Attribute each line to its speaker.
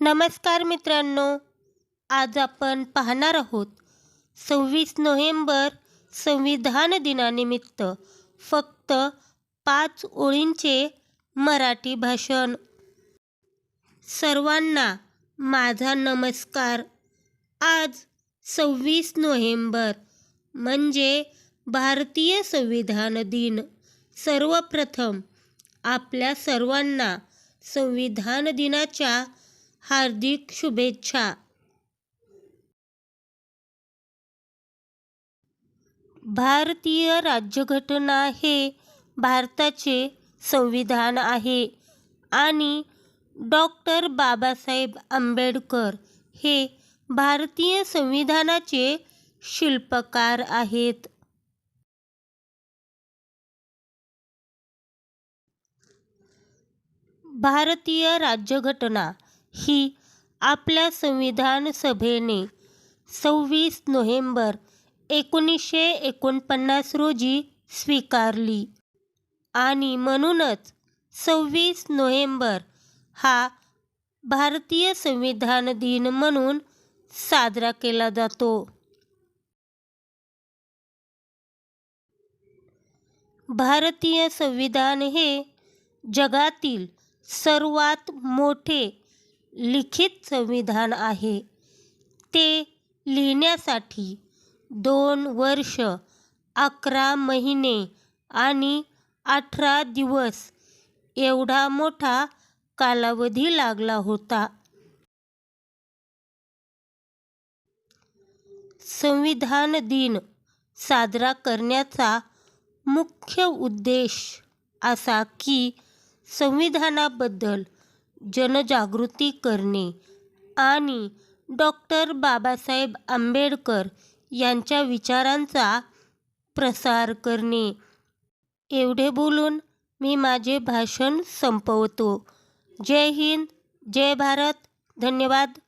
Speaker 1: नमस्कार मित्रांनो आज आपण पाहणार आहोत सव्वीस नोव्हेंबर संविधान दिनानिमित्त फक्त पाच ओळींचे मराठी भाषण. सर्वांना माझा नमस्कार. आज सव्वीस नोव्हेंबर म्हणजे भारतीय संविधान दिन. सर्वप्रथम आपल्या सर्वांना संविधान दिनाच्या हार्दिक शुभेच्छा. भारतीय राज्यघटना हे भारताचे संविधान आहे आणि डॉक्टर बाबासाहेब आंबेडकर हे भारतीय संविधानाचे शिल्पकार आहेत. भारतीय राज्यघटना ही आपल्या संविधान सभेने सव्वीस नोव्हेंबर एकोणीसशे एकोणपन्नास रोजी स्वीकारली. आणि म्हणूनच सव्वीस नोव्हेंबर हा भारतीय संविधान दिन म्हणून साजरा केला जातो. भारतीय संविधान हे जगातील सर्वात मोठे लिखित संविधान आहे. ते लिहिण्यासाठी दोन वर्ष अकरा महिने आणि अठरा दिवस एवढा मोठा कालावधी लागला होता. संविधान दिन साजरा करण्याचा मुख्य उद्देश असा की संविधानाबद्दल जनजागृती करणे आणि डॉक्टर बाबासाहेब आंबेडकर यांच्या विचारांचा प्रसार करणे. एवढे बोलून मी माझे भाषण संपवतो. जय हिंद जय भारत. धन्यवाद.